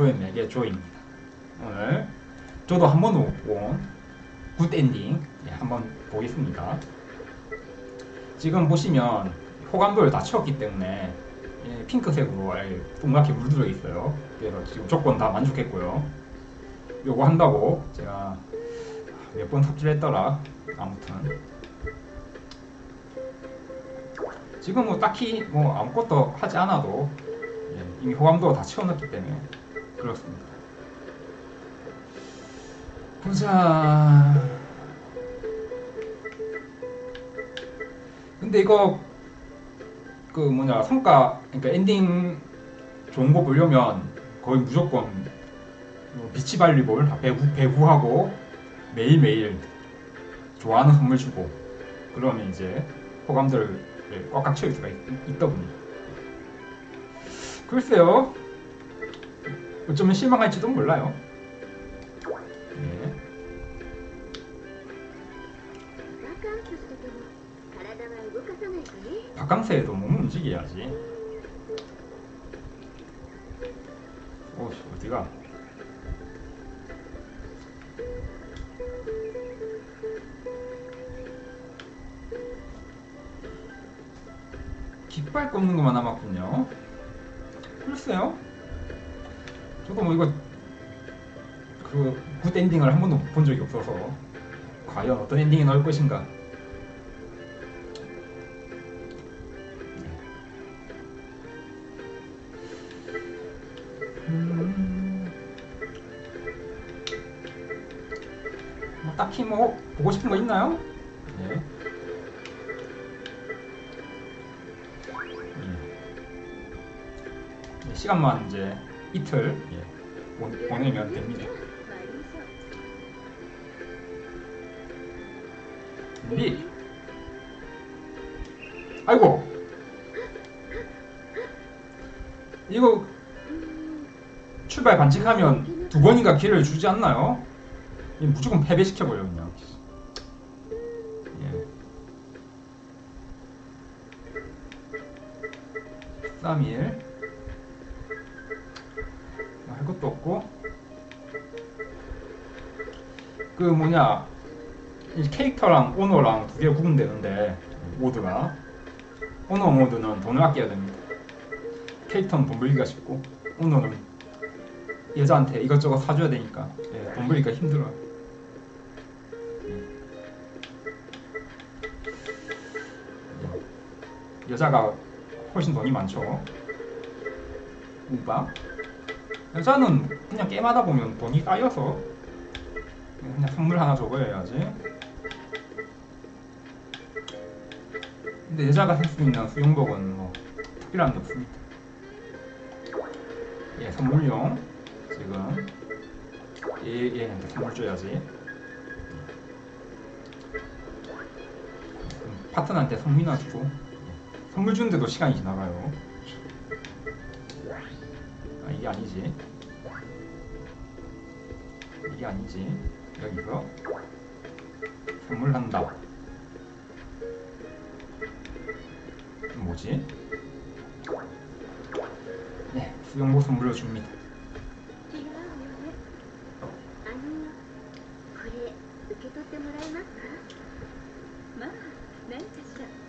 조앤맥의 조입니다. 오늘 저도 한 번도 못 본 굿엔딩 예, 한번 보겠습니다. 지금 보시면 호감도를 다 채웠기 때문에 예, 핑크색으로 아예 동그랗게 물들어 있어요. 그래서 지금 조건 다 만족했고요. 요거 한다고 제가 몇 번 삽질했더라. 아무튼 지금 뭐 딱히 뭐 아무것도 하지 않아도 예, 이미 호감도가 다 채워놨기 때문에 그렇습니다. 보자. 근데 이거 그 뭐냐 성과 그러니까 엔딩 좋은 거 보려면 거의 무조건 뭐 비치 발리볼 다 배구 배구하고 매일 매일 좋아하는 선물 주고 그러면 이제 호감들을 꽉꽉 채울 수가 있, 있다 보니 글쎄요 어쩌면 실망할지도 몰라요. 네. 바캉스에도 몸을 움직여야지. 오, 어디가? 깃발 꽂는 것만 남았군요. 글쎄요. 저도 뭐 이거 그굿 엔딩을 한 번도 본 적이 없어서 과연 어떤 엔딩이 나올 것인가 음. 뭐 딱히 뭐 보고 싶은 거 있나요? 네. 예. 네, 시간만 이제 이틀 예. 보내면 됩니다. 준비. 아이고 이거 출발 반칙하면 두 번인가 기회를 주지 않나요? 무조건 패배시켜버려 그냥 예. 3일 그 뭐냐 이 캐릭터랑 오너랑 두 개 구분되는데 모드가 오너 모드는 돈을 아껴야 됩니다. 캐릭터는 돈 벌기가 쉽고 오너는 여자한테 이것저것 사줘야 되니까 예, 돈 벌기가 힘들어요. 예. 여자가 훨씬 돈이 많죠. 우바 여자는 그냥 게임하다 보면 돈이 쌓여서 그냥 선물 하나 줘버려야지. 근데 여자가 할 수 있는 수영복은 뭐 특별한 게 없습니다. 예, 선물용 지금 얘 얘한테 선물 줘야지. 음, 파트너한테 선물이나 주고 예, 선물 주는데도 시간이 지나가요. 아, 이게 아니지. 이게 아니지. 여기서 주물 한다. 뭐지? 네, 수영복선 물려줍니다.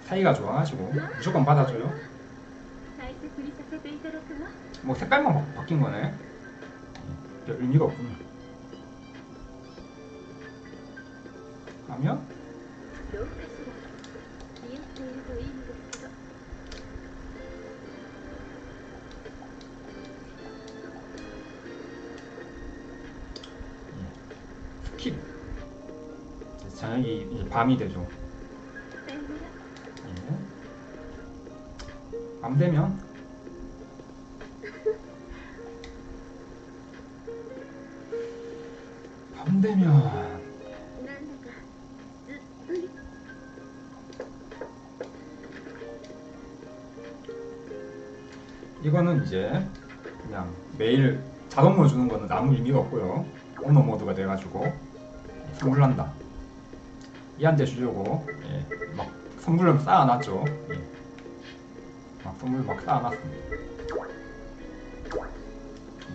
사이가 좋아가지고 무조건 받아줘요. 뭐 색깔만 바, 뀐 거네. 별 의미가 없군요 하면 스킵 저녁이 이제 밤이 되죠. 예. 밤 되면? 밤 되면 이거는 이제 그냥 매일 자동으로 주는 거는 아무 의미가 없고요. 오너 모드가 돼가지고 선물한다. 이한테 주려고 예, 막 선물을 쌓아놨죠. 예. 막 선물 막 쌓아놨습니다.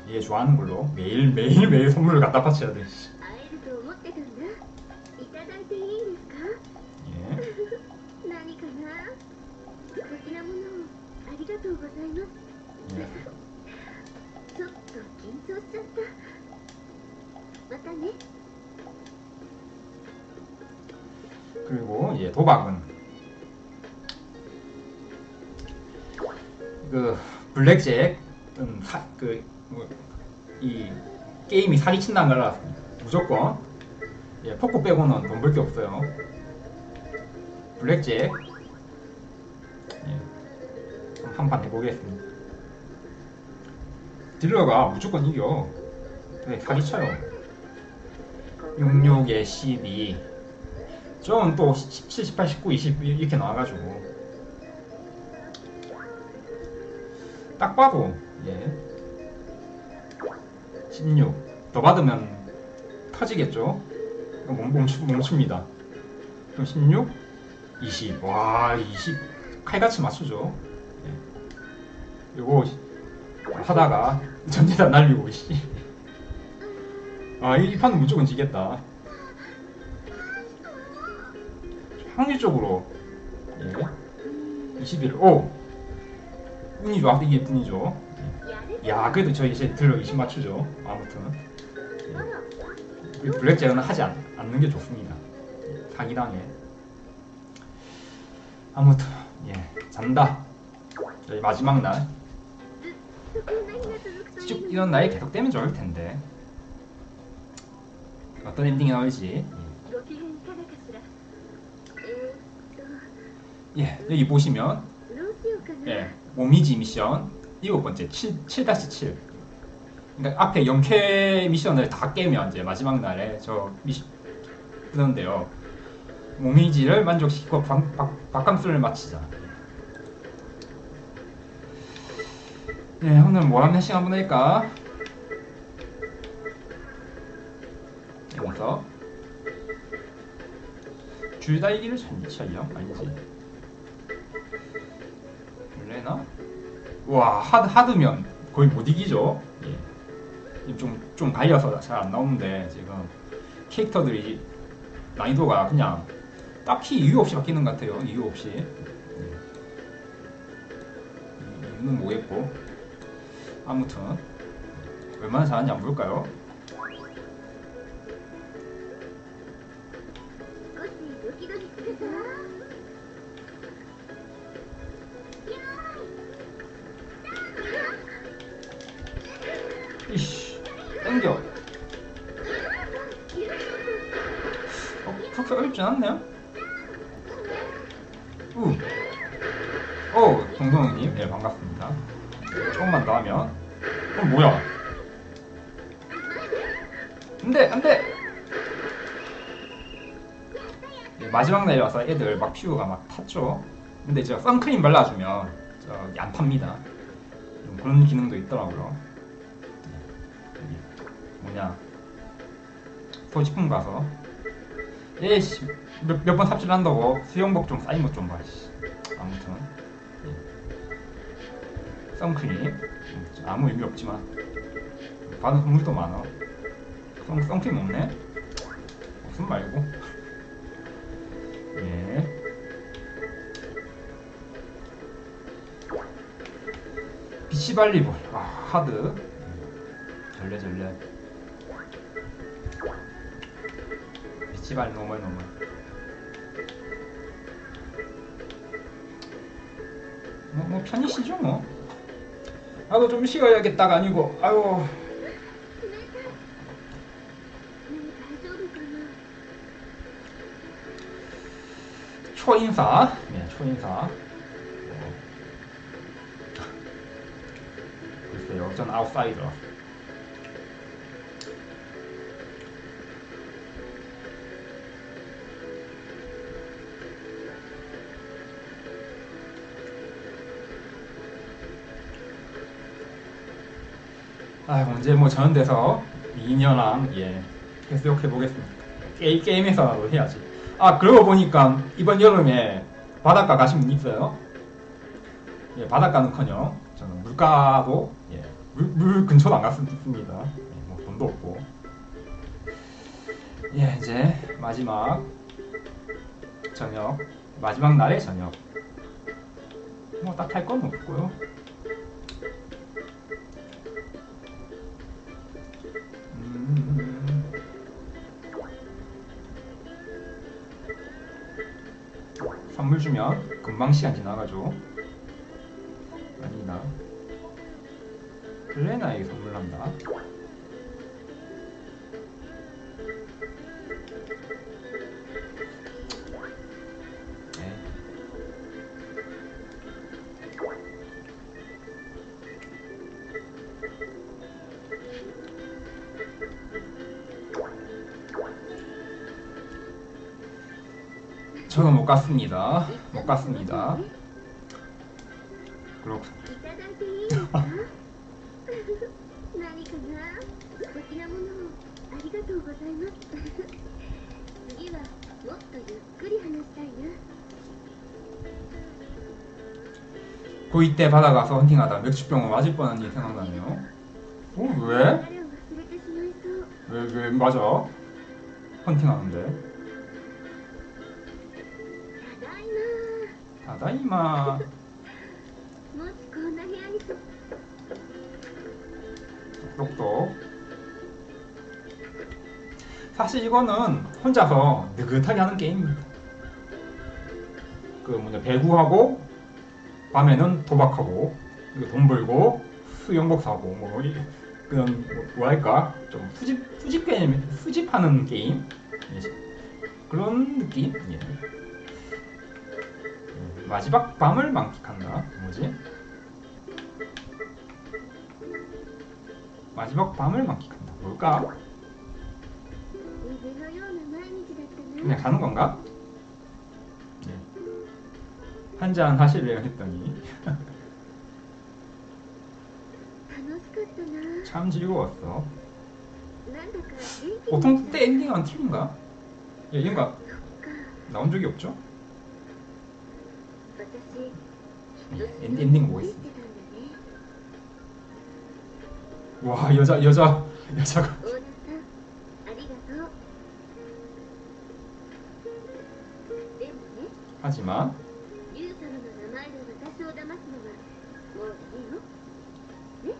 예. 얘 좋아하는 걸로 매일 매일 매일 선물을 갖다 바쳐야 돼. 예. 何かな素敵なものをありがとうございます 예. ちょっと緊張しちゃったまたね 그리고 예 도박은 그 블랙잭은 그이 게임이 사기 친다는 걸 알았습니다. 무조건 예 포커 빼고는 돈 벌 게 없어요. 블랙잭 예, 한판 해보겠습니다. 딜러가 무조건 이겨. 네, 사기 쳐요. 66에 12 저는 또 17, 18, 19, 20 이렇게 나와가지고. 딱 봐도 예. 16 더 받으면 터지겠죠? 멈, 멈추, 멈춥니다. 그럼 16 20 와, 20 칼같이 맞추죠? 예. 요거 하다가 전지다 날리고 씨. 아이 판은 무조건 지겠다. 확률적으로. 예. 21. 오! 뿐이죠. 아, 이게 뿐이죠. 예. 야 그래도 저 이제 들러 20 맞추죠. 아무튼. 예. 블랙잭은 하지 않, 않는 게 좋습니다. 사기당해. 아무튼 예. 잔다. 마지막 날. 쭉 이런 나이 계속 되면 좋을 텐데. 어떤 엔딩이 나올지. 예 여기 보시면 예 오미지 미션 일곱 번째 7 7-7 그러니까 앞에 영캐 미션을 다 깨면 이제 마지막 날에 저 미션 그런데요. 오미지를 만족시키고 박, 박, 박감수를 마치자. 예, 오늘 뭐 하는 시간 보낼까? 여기서 줄다리기를 전치하려 아니지 원래나? 와 하드 하드면 거의 못 이기죠. 예. 좀 좀 갈려서 잘 안 나오는데 지금 캐릭터들이 난이도가 그냥 딱히 이유 없이 바뀌는 것 같아요. 이유 없이. 예. 이유는 뭐겠고 아무튼 얼마나 잘하는지 안 볼까요? 이씨 땡겨 어, 그렇게 어렵진 않네요 우. 오 동동이님 네 예, 반갑습니다 조금만 더 하면, 어 뭐야? 안돼, 안돼. 네, 마지막 날에 와서 애들 막 피부가 막 탔죠. 근데 제가 선크림 발라주면 저기 안 탑니다. 좀 그런 기능도 있더라고요. 여기 뭐냐 소지품 가서 예씨 몇번 삽질 한다고 수영복 좀 쌓인 것좀 봐. 씨. 아무튼 예. 선크림. 음, 아무 의미 없지만. 받은 선물도 많아. 선, 선크림 없네? 없음 말고. 예. 비치발리볼. 아 하드. 절레 절레. 비치발 노멀 노멀. 뭐, 뭐 편히 쉬죠 뭐 나도 좀 쉬어야겠다가 아니고. 아유 초인사. 예, 초인사. 네. 글쎄요 전 아웃사이더. 아 언제 뭐 저런 데서 2년랑 예 계속 해 보겠습니다 게임, 게임에서라도 해야지 아 그러고 보니까 이번 여름에 바닷가 가신 분 있어요? 예 바닷가는커녕 저는 물가도 예 물, 물 근처도 안 갔습니다. 예, 뭐 돈도 없고. 예, 이제 마지막 저녁, 마지막 날의 저녁. 뭐 딱 할 건 없고요. 선물 주면 금방 시간 지나가죠. 아니다. 클레나에게 선물한다. 저는 못 갔습니다. 못 갔습니다. 그렇군. 고이 때 바다 가서 헌팅하다 맥주병을 맞을 뻔한 일 생각나네요. 어 왜? 왜 왜 맞아? 헌팅하는데. ただいま 다다이마. もしこんな部屋にと 똑똑. 사실 이거는 혼자서 느긋하게 하는 게임입니다. 그 뭐냐 배구하고 밤에는 도박하고 그리고 돈 벌고 수영복 사고 뭐 이- 그런 뭐- 뭐랄까 좀 수집 수집 게임 수집하는 게임 예. 그런 느낌. 예. 마지막 밤을 만끽한다 뭐지? 마지막 밤을 만끽한다 뭘까? 그냥 가는 건가? 네. 한잔 하실래요 했더니 참 즐거웠어 보통 때 엔딩은 틀린가? 예, 얘가 나온 적이 없죠? 예, 엔딩 보겠습니다. 와 여자 여자 여자가. 하지만 네?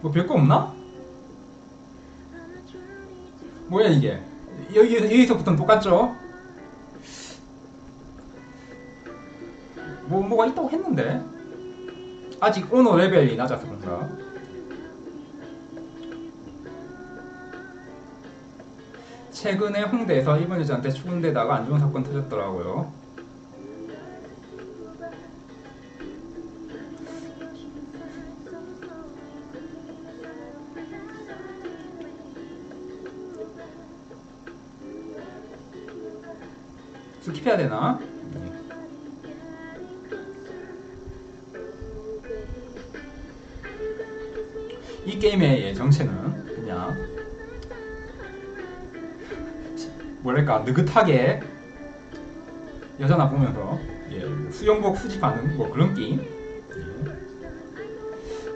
뭐 별거 없나? 뭐야 이게 여기 여기서부터는 똑같죠? 뭐 뭐가 있다고 했는데 아직 오너 레벨이 낮아서 그런가? 최근에 홍대에서 일본 여자한테 추근대다가 안 좋은 사건 터졌더라고요. 스킵해야 되나? 이 게임의 예, 정체는 그냥 뭐랄까 느긋하게 여자나 보면서 예, 뭐 수영복 수집하는 뭐 그런 게임. 예.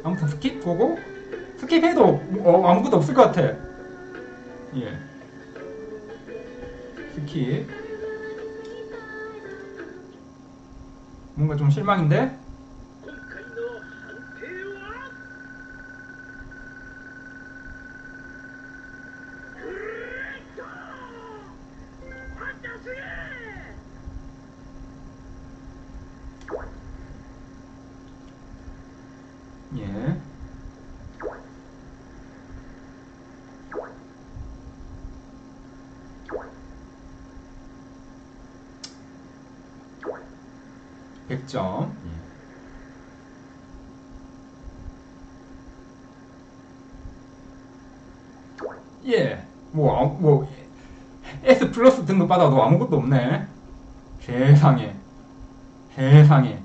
아무튼 스킵 보고 스킵해도 어, 아무것도 없을 것 같아. 예. 스킵. 뭔가 좀 실망인데? 100점. 예. 뭐, 아, 뭐, S 플러스 등급 받아도 아무것도 없네. 세상에. 세상에.